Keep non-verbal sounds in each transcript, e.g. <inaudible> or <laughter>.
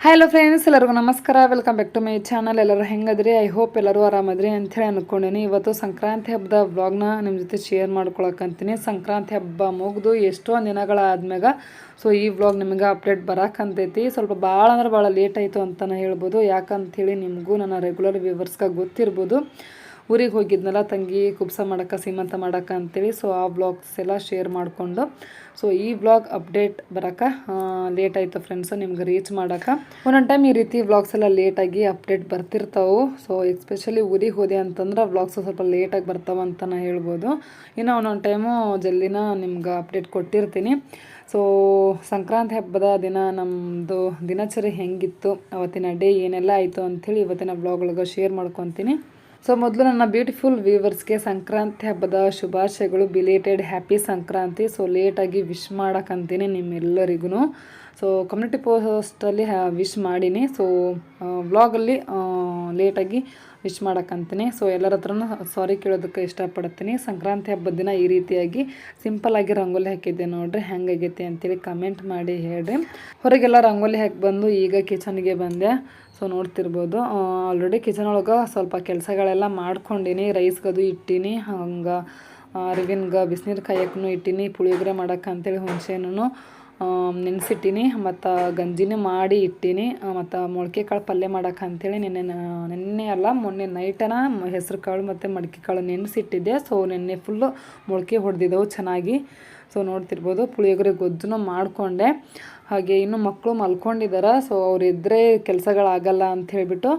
Hello friends ಎಲ್ಲರಿಗೂ ನಮಸ್ಕಾರ. Welcome back to my channel ಎಲ್ಲರೂ ಹೆಂಗದ್ರಿ? ಐ ಹೋಪ್ ಎಲ್ಲರೂ ಆರಾಮದ್ರಿ ಅಂಥೇಳಿ ಅಂದ್ಕೊಂಡೇನಿ ಇವತ್ತು ಸಂಕ್ರಾಂತಿ ಹಬ್ಬದ ವ್ಲಾಗ್ನ ನಿಮ್ಮ ಜೊತೆ ಶೇರ್ ಮಾಡ್ಕೊಳಕಂತೀನಿ ಸಂಕ್ರಾಂತಿ ಹಬ್ಬ ಮುಗಿದು ಎಷ್ಟೋ ದಿನಗಳಾದ್ಮ್ಯಾಗ ಸೊ ಈ ವ್ಲಾಗ್ ನಿಮಗೆ ಅಪ್ಡೇಟ್ ಬರಾಕಂತೈತಿ ಸ್ವಲ್ಪ ಭಾಳ ಅಂದ್ರೆ ಭಾಳ ಲೇಟ್ ಆಯಿತು ಅಂತಲೇ ಹೇಳ್ಬೋದು. ಯಾಕಂಥೇಳಿ ನಿಮಗೂ ನನ್ನ ರೆಗ್ಯುಲರ್ ವ್ಯೂವರ್ಸ್ಗೆ ಗೊತ್ತಿರ್ಬೋದು. ಊರಿಗೆ ಹೋಗಿದ್ನಲ್ಲ, ತಂಗಿ ಕುಬ್ಸ ಮಾಡಕ್ಕೆ, ಸೀಮಂತ ಮಾಡಕ್ಕೆ ಅಂತೇಳಿ ಸೊ ಆ ಬ್ಲಾಗ್ಸ್ ಎಲ್ಲ ಶೇರ್ ಮಾಡಿಕೊಂಡು ಸೊ ಈ ಬ್ಲಾಗ್ ಅಪ್ಡೇಟ್ ಬರೋಕೆ ಲೇಟ್ ಆಯಿತು ಫ್ರೆಂಡ್ಸ್ ನಿಮ್ಗೆ ರೀಚ್ ಮಾಡೋಕೆ. ಒಂದೊಂದು ಟೈಮ್ ಈ ರೀತಿ ವ್ಲಾಗ್ಸ್ ಎಲ್ಲ ಲೇಟಾಗಿ ಅಪ್ಡೇಟ್ ಬರ್ತಿರ್ತಾವೆ ಸೊ ಎಸ್ಪೆಷಲಿ ಊರಿಗೆ ಹೋದೆ ಅಂತಂದ್ರೆ ವ್ಲಾಗ್ಸು ಸ್ವಲ್ಪ ಲೇಟಾಗಿ ಬರ್ತಾವೆ ಅಂತ ನಾನು ಹೇಳ್ಬೋದು. ಇನ್ನು ಒಂದೊಂದು ಟೈಮು ಜಲ್ದಿನ ನಿಮ್ಗೆ ಅಪ್ಡೇಟ್ ಕೊಟ್ಟಿರ್ತೀನಿ. ಸೊ ಸಂಕ್ರಾಂತಿ ಹಬ್ಬದ ದಿನ ನಮ್ಮದು ದಿನಚರಿ ಹೆಂಗಿತ್ತು, ಅವತ್ತಿನ ಡೇ ಏನೆಲ್ಲ ಆಯಿತು ಅಂಥೇಳಿ ಇವತ್ತಿನ ಬ್ಲಾಗ್ ಒಳಗೆ ಶೇರ್ ಮಾಡ್ಕೊತೀನಿ. ಸೊ ಮೊದಲು ನನ್ನ ಬ್ಯೂಟಿಫುಲ್ ವ್ಯೂವರ್ಸ್ಗೆ ಸಂಕ್ರಾಂತಿ ಹಬ್ಬದ ಶುಭಾಶಯಗಳು ಬಿಲೇಟೆಡ್ ಹ್ಯಾಪಿ ಸಂಕ್ರಾಂತಿ. ಸೊ ಲೇಟಾಗಿ ವಿಶ್ ಮಾಡೋಕ್ಕಂತೀನಿ ನಿಮ್ಮೆಲ್ಲರಿಗೂ ಸೊ ಕಮ್ಯುನಿಟಿ ಪೋಸ್ಟಲ್ಲಿ ವಿಶ್ ಮಾಡೀನಿ. ಸೊ ವ್ಲಾಗಲ್ಲಿ ಲೇಟಾಗಿ ವಿಶ್ ಮಾಡೋಕ್ಕಂತೀನಿ ಸೊ ಎಲ್ಲರ ಹತ್ರನೂ ಸಾರಿ ಕೇಳೋದಕ್ಕೆ ಇಷ್ಟಪಡ್ತೀನಿ. ಸಂಕ್ರಾಂತಿ ಹಬ್ಬದ ದಿನ ಈ ರೀತಿಯಾಗಿ ಸಿಂಪಲಾಗಿ ರಂಗೋಲಿ ಹಾಕಿದ್ದೆ ನೋಡ್ರಿ ಹೆಂಗಾಗೈತೆ ಅಂತೇಳಿ ಕಮೆಂಟ್ ಮಾಡಿ ಹೇಳ್ರಿ. ಹೊರಗೆಲ್ಲ ರಂಗೋಲಿ ಹಾಕಿ ಬಂದು ಈಗ ಕಿಚನ್ಗೆ ಬಂದೆ. ಸೊ ನೋಡ್ತಿರ್ಬೋದು. ಆಲ್ರೆಡಿ ಕಿಚನ್ ಒಳಗೆ ಸ್ವಲ್ಪ ಕೆಲಸಗಳೆಲ್ಲ ಮಾಡ್ಕೊಂಡಿನಿ. ರೈಸ್ಗದು ಇಟ್ಟೀನಿ. ಹಂಗೆ ಅರಿವಿನ್ಗೆ ಬಿಸಿನೀರು ಕಾಯಕ್ಕೂ ಇಟ್ಟೀನಿ. ಪುಳಿಯೋಗರೆ ಮಾಡಕ್ಕೆ ಅಂತೇಳಿ ಹುಣಸೆನೂ ನೆನೆಸಿಟ್ಟೀನಿ. ಮತ್ತು ಗಂಜಿನೂ ಮಾಡಿ ಇಟ್ಟೀನಿ. ಮತ್ತು ಮೊಳಕೆ ಕಾಳು ಪಲ್ಯ ಮಾಡಕ್ಕೆ ಅಂಥೇಳಿ ನಿನ್ನೆ ನಿನ್ನೆ ಅಲ್ಲ, ಮೊನ್ನೆ ನೈಟನ ಹೆಸರು ಕಾಳು ಮತ್ತು ಮಡಿಕೆ ಕಾಳು ನೆನೆಸಿಟ್ಟಿದ್ದೆ. ಸೊ ನಿನ್ನೆ ಫುಲ್ಲು ಮೊಳಕೆ ಹೊಡೆದಿದ್ದವು ಚೆನ್ನಾಗಿ. ಸೊ ನೋಡ್ತಿರ್ಬೋದು. ಪುಳಿಯೋಗರೆ ಗೊಜ್ಜುನೂ ಮಾಡಿಕೊಂಡೆ. ಹಾಗೆ ಇನ್ನು ಮಕ್ಕಳು ಮಲ್ಕೊಂಡಿದ್ದಾರೆ ಸೊ ಅವ್ರು ಇದ್ದರೆ ಕೆಲಸಗಳಾಗಲ್ಲ ಅಂತ ಹೇಳಿಬಿಟ್ಟು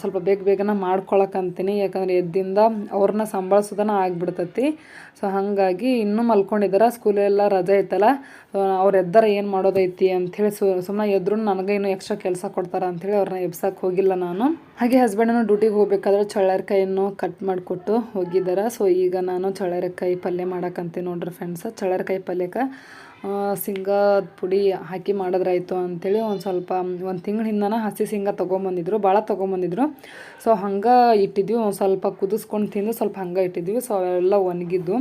ಸ್ವಲ್ಪ ಬೇಗ ಬೇಗನೆ ಮಾಡ್ಕೊಳಕ್ಕಂತೀನಿ ಯಾಕಂದ್ರೆ ಎದ್ದಿಂದ ಅವ್ರನ್ನ ಸಂಭಾಳಿಸೋದನ್ನ ಆಗ್ಬಿಡ್ತೈತಿ. ಸೊ ಹಾಗಾಗಿ ಇನ್ನೂ ಮಲ್ಕೊಂಡಿದ್ದಾರೆ ಸ್ಕೂಲೆಲ್ಲ ರಜೆ ಐತಲ್ಲ ಅವ್ರು ಎದ್ದಾರ ಏನು ಮಾಡೋದೈತಿ ಅಂಥೇಳಿ ಸು ಸುಮ್ಮನೆ ಎದ್ರು ನನಗೆ ಇನ್ನೂ ಎಕ್ಸ್ಟ್ರಾ ಕೆಲಸ ಕೊಡ್ತಾರೆ ಅಂಥೇಳಿ ಅವ್ರನ್ನ ಎಬ್ಸಕ್ಕೆ ಹೋಗಿಲ್ಲ ನಾನು. ಹಾಗೆ ಹಸ್ಬೆಂಡನ್ನು ಡ್ಯೂಟಿಗೆ ಹೋಗ್ಬೇಕಾದ್ರೆ ಚಳ್ಳರಿಕಾಯನ್ನು ಕಟ್ ಮಾಡಿಕೊಟ್ಟು ಹೋಗಿದ್ದಾರೆ ಸೊ ಈಗ ನಾನು ಚಳ್ಳಾರಕಾಯಿ ಪಲ್ಯ ಮಾಡೋಕ್ಕಂತೀನಿ ನೋಡ್ರಿ ಫ್ರೆಂಡ್ಸ್ ಚಳ್ಳಾರಕಾಯಿ ಪಲ್ಯಕ್ಕೆ. ಶೇಂಗಾದ ಪುಡಿ ಹಾಕಿ ಮಾಡಿದ್ರಾಯ್ತು ಅಂಥೇಳಿ ಒಂದು ಸ್ವಲ್ಪ, ಒಂದು ತಿಂಗಳ ಹಿಂದನ ಹಸಿ ಶೇಂಗಾ ತೊಗೊಂಬಂದಿದ್ರು ಭಾಳ ತೊಗೊಂಬಂದಿದ್ರು. ಸೊ ಹಂಗೆ ಇಟ್ಟಿದ್ವಿ, ಒಂದು ಸ್ವಲ್ಪ ಕುದಿಸ್ಕೊಂಡು ತಿಂದು ಸ್ವಲ್ಪ ಹಂಗೆ ಇಟ್ಟಿದ್ವಿ ಸೊ ಅವೆಲ್ಲ ಒಣಗಿದ್ದು.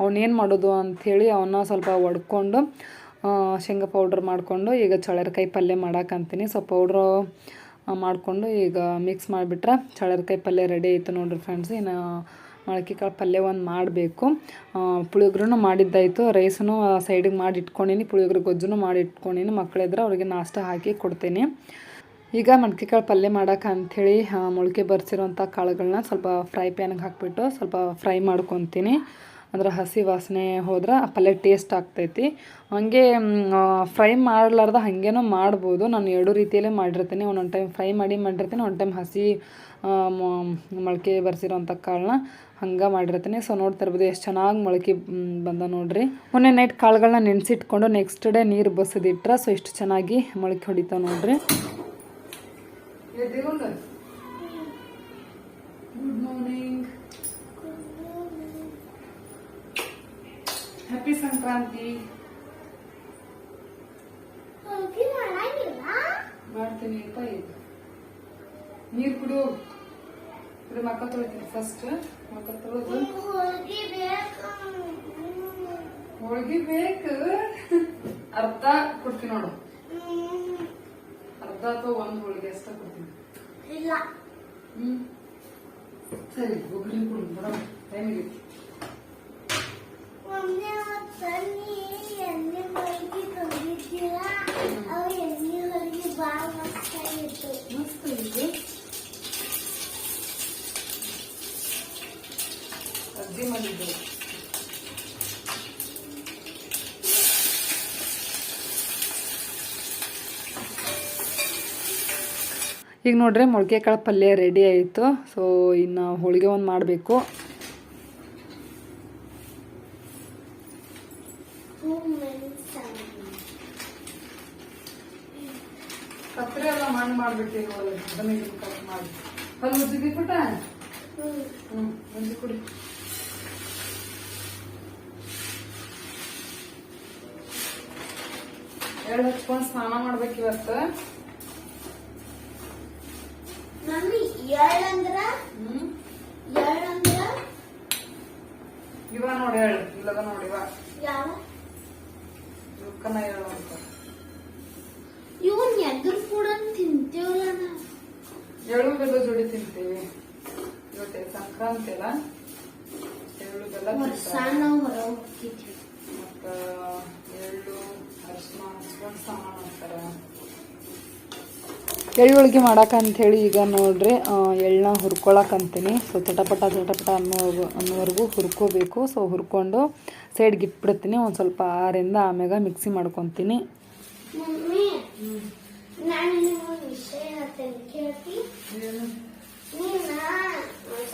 ಅವನ್ನೇನು ಮಾಡೋದು ಅಂಥೇಳಿ ಅವನ್ನ ಸ್ವಲ್ಪ ಒಡ್ಕೊಂಡು ಶೇಂಗಾ ಪೌಡ್ರ್ ಮಾಡಿಕೊಂಡು, ಈಗ ಚಳರ್ಕಾಯಿ ಪಲ್ಯ ಮಾಡಕ್ಕಂತೀನಿ ಸೊ ಪೌಡ್ರು ಮಾಡಿಕೊಂಡು ಈಗ ಮಿಕ್ಸ್ ಮಾಡಿಬಿಟ್ರೆ ಚಳರ್ಕಾಯಿ ಪಲ್ಯ ರೆಡಿ ಆಯಿತು ನೋಡಿರಿ ಫ್ರೆಂಡ್ಸ್ ಇನ್ನು ಮೊಳಕೆ ಕಾಳು ಪಲ್ಯ ಒಂದು ಮಾಡಬೇಕು ಪುಳಿಯೋಗ್ರೂ ಮಾಡಿದ್ದಾಯಿತು. ರೈಸನ್ನು ಸೈಡಿಗೆ ಮಾಡಿ ಇಟ್ಕೊಂಡೀನಿ ಪುಳಿಯೋಗ್ರೆ ಗೊಜ್ಜುನು ಮಾಡಿ ಇಟ್ಕೊಂಡೀನಿ ಮಕ್ಕಳಿದ್ರೆ ಅವ್ರಿಗೆ ನಾಷ್ಟ ಹಾಕಿ ಕೊಡ್ತೀನಿ. ಈಗ ಮಡಿಕೆ ಕಾಳು ಪಲ್ಯ ಮಾಡೋಕೆ ಅಂಥೇಳಿ ಮೊಳಕೆ ಬರ್ಸಿರೋಂಥ ಕಾಳುಗಳನ್ನ ಸ್ವಲ್ಪ ಫ್ರೈ ಪ್ಯಾನ್ಗೆ ಹಾಕಿಬಿಟ್ಟು ಸ್ವಲ್ಪ ಫ್ರೈ ಮಾಡ್ಕೊತೀನಿ. ಅಂದ್ರೆ ಹಸಿ ವಾಸನೆ ಹೋದ್ರೆ ಆ ಪಲ್ಯ ಟೇಸ್ಟ್ ಆಗ್ತೈತಿ. ಹಂಗೆ ಫ್ರೈ ಮಾಡಲಾರ್ದ ಹಾಗೇನೂ ಮಾಡ್ಬೋದು. ನಾನು ಎರಡು ರೀತಿಯಲ್ಲೇ ಮಾಡಿರ್ತೀನಿ. ಒಂದೊಂದು ಟೈಮ್ ಫ್ರೈ ಮಾಡಿ ಮಾಡಿರ್ತೀನಿ. ಒಂದು ಟೈಮ್ ಹಸಿ ಮೊಳಕೆ ಬರ್ಸಿರೋಂಥ ಕಾಳನ್ನ ಹಂಗೆ ಮಾಡಿರ್ತೀನಿ. ಸೊ ನೋಡ್ತಾ ಇರ್ಬೋದು ಎಷ್ಟು ಚೆನ್ನಾಗಿ ಮೊಳಕೆ ಬಂದ ನೋಡ್ರಿ. ಮೊನ್ನೆ ನೈಟ್ ಕಾಳುಗಳನ್ನ ನೆನೆಸಿಟ್ಕೊಂಡು ನೆಕ್ಸ್ಟ್ ಡೇ ನೀರು ಬಸದಿಟ್ರೆ ಸೊ ಎಷ್ಟು ಚೆನ್ನಾಗಿ ಮೊಳಕೆ ಹೊಡಿತಾವೆ ನೋಡ್ರಿ. ಗುಡ್ ಮಾರ್ನಿಂಗ್ ಹ್ಯಾಪಿ ಸಂಕ್ರಾಂತಿ ಮಾಡ್ತೀನಿ ಅಪ್ಪ ಈಗ ನೀರು ಕುಡು. ಇದು ಮಕ್ಕ ತೊಳಿತೀನಿ ಫಸ್ಟ್ ಮಕ್ಕ ತೊಳೆದು. ಹೋಳಿಗೆ ಬೇಕು ಅರ್ಧ ಕೊಡ್ತೀನಿ ನೋಡು. ಅರ್ಧ ಅಥವಾ ಒಂದು ಹೋಳಿಗೆ ಅಷ್ಟ ಕೊಡ್ತೀನಿ. ಹ್ಮ್. ಸರಿ ಒಗ್ಗರಣೆ ಕೊಡು ಎಣ್ಣೆ ಟೈಮಿಗೆ ಮಸ್ತ್ ಮಾಡಿದ್ದು ಈಗ ನೋಡ್ರಿ ಮೊಳಕೆ ಕಾಳು ಪಲ್ಯ ರೆಡಿ ಆಯಿತು. ಸೊ ಇನ್ನು ಹೋಳಿಗೆ ಒಂದು ಮಾಡಬೇಕು. ಕತ್ರೆ ಕಟ್ ಮಾಡಿ. ಕುಡಿ ಎರಡು ಹಚ್ಕೊಂಡು ಸ್ನಾನ ಮಾಡ್ಬೇಕು ಇವತ್ತು. ಮಮ್ಮಿ ಏಳಂದ್ರ ಏಳಂದ್ರ ಇವ ನೋಡಿ ಹೇಳು ಇಲ್ಲದ ನೋಡಿ ಇವ. ಯಾವ? ಅದಕ್ಕನ ಹೇಳು ಅಂತ. ಇವನ್ ಎದುರು ಕೂಡ ತಿಂತೇವ ಎಳ್ಳು ಬೆಲ್ಲ ಜೋಡಿ ತಿಂತೀವಿ. ಇವತ್ತೆ ಸಂಕ್ರಾಂತಿ ಅಲ್ಲ? ಎಳ್ಳು ಬೆಲ್ಲ ಹೊರ ಹೋಗ್ತಿದ್ವಿ. ಮತ್ತ ಎಳ್ಳು ಅರಿಶಿನ ಹೋಳಿಗೆ ಎಳ್ಳುಳ್ಗಿ ಮಾಡಕ್ಕಂಥೇಳಿ ಈಗ ನೋಡ್ರಿ ಎಳ್ಳನ್ನ ಹುರ್ಕೊಳಕಂತೀನಿ. ಸೊ ಚಟಪಟ ಚಟಪಟ ಅನ್ನೋ ಅನ್ನೋವರೆಗೂ ಹುರ್ಕೋಬೇಕು. ಸೊ ಹುರ್ಕೊಂಡು ಸೈಡ್ಗೆ ಇಟ್ಬಿಡ್ತೀನಿ ಒಂದು ಸ್ವಲ್ಪ ಆರಿಂದ ಆಮ್ಯಾಗ ಮಿಕ್ಸಿ ಮಾಡ್ಕೊತೀನಿ. ಮಮ್ಮಿ ನಾನು ನಿಮ್ಗೊಂದು ವಿಷಯ ಹೇಳ್ತೇನೆ. ಕೇಳ್ತಿ? ನೀನ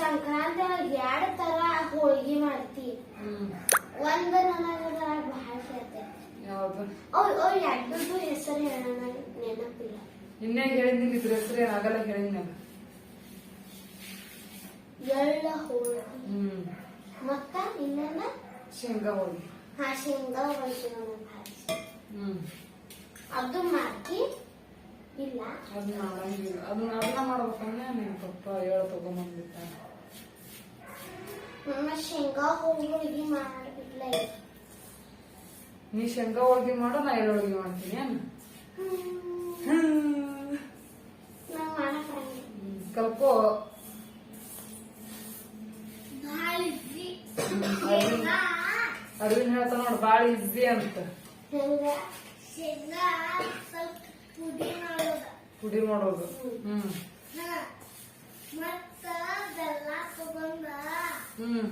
ಸಂಕ್ರಾಂತಿ ಒಳಗೆ ಎರಡು ತರ ಹೋಳಿಗೆ ಮಾಡ್ತಿ. ಒಂದು ಅವ್ರು ಅವ್ರು ಎರಡದ್ದು ಹೆಸರು ಹೇಳೋಣ ನೆನಪಿಲ್ಲ. ಇನ್ನೇ ಹೇಳಿದ್ದೀನಿ ಇದ್ರ ಹೆಸರು ಏನಾಗಲ್ಲ ಹೇಳಿದ್ನಲ್ಲ. ಎಳ್ಳ ಹೋಳ ಹ್ಮ್. ಮತ್ತ ಇನ್ನೊಂದ ಶೇಂಗಾ ಹೋಗಿ ಹಾ ಶೇಂಗಾ ಹೋಳಿಗೆ. ಹ್ಮ್. ಅದು ಮಾಡ್ತಿ ಇಲ್ಲ. ಅದನ್ನ ಮಾಡಂಗಿಲ್ಲ ಅದನ್ನ ಅದನ್ನ ಮಾಡ್ಬೇಕಂದ್ರೆ ನಿನ್ ಪಪ್ಪ ಹೇಳ ತಗೊಂಬಂದ್ಬಿಟ್ಟ ನಮ್ಮ ಶೇಂಗಾ ಹೋಳಿಗೆ ಮಾಡಿಲ್ಲ ನೀ ಶೇಂಗಾ ಹೋಳ್ಗಿ ಮಾಡು ನಾ ಎಳ್ಳೊಳ್ಗೆ ಮಾಡ್ತೀನಿ ಏನ್? ನಾವು ಮಾಡಕ್ ಕಲ್ಕೋ. ಅರವಿಂದ್ ಹೇಳ್ತಾ ನೋಡ್ ಬಾಳ ಈಸಿ ಅಂತ. ಪುಡಿ ಮಾಡೋದು. ಹ್ಮ್. ಹ್ಮ್.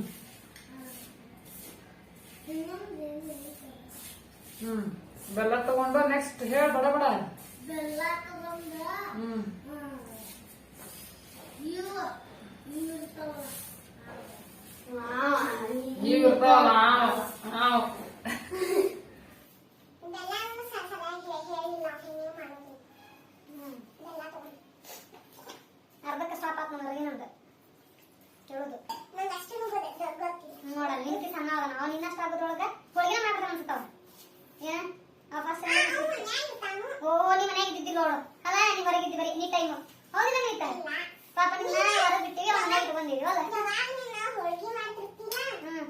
ಹ್ಮ್. ಬೆಲ್ಲ ತಗೊಂಡು ನೆಕ್ಸ್ಟ್ ಹೇಳ ಬಡ ಬಡ. ಬೆಲ್ಲ ತಗೊಂಡ ಹ್ಮ್ ಇವು ಇವು ಇರ್ತಾವಲ್ಲ ಈಗ ಇರ್ತಾವಲ್ಲ ಹಾವ್, ಹಾವ್. ಅರ್ಧಕ್ಕೆ ಸ್ಟಾಪ್ ಆತ್ ನನಗೆ ಏನಂತ ಕೇಳೋದು ನೋಡ ನಿಂತಿ ಸಣ್ಣ ಅದ ನಾವು ನಿನ್ನಷ್ಟು ಆಗೋದ್ರೊಳಗೆ ಹೋಳಿಗೆ ಮಾಡ್ತಾರೆ ಅನ್ಸುತ್ತಾವ ಏನ ಆ ಫಸ್ಟ್ ಓ ನೀ ಮನೆಗೆ ಇದ್ದಿದ್ದಿಲ್ಲ ನೋಡು ಅಲ್ಲ ನೀ ಹೊರಗೆ ಇದ್ದಿ ಬರೀ ನೀ ಟೈಮು ಹೌದಿಲ್ಲ ನೀತ ಪಾಪ ನಿನ್ನ ಹೊರಗೆ ಬಿಟ್ಟಿವಿ ಅವ್ನ ಮನೆಗೆ ಬಂದಿವಿ ಹೌದಾ ಹ್ಮ್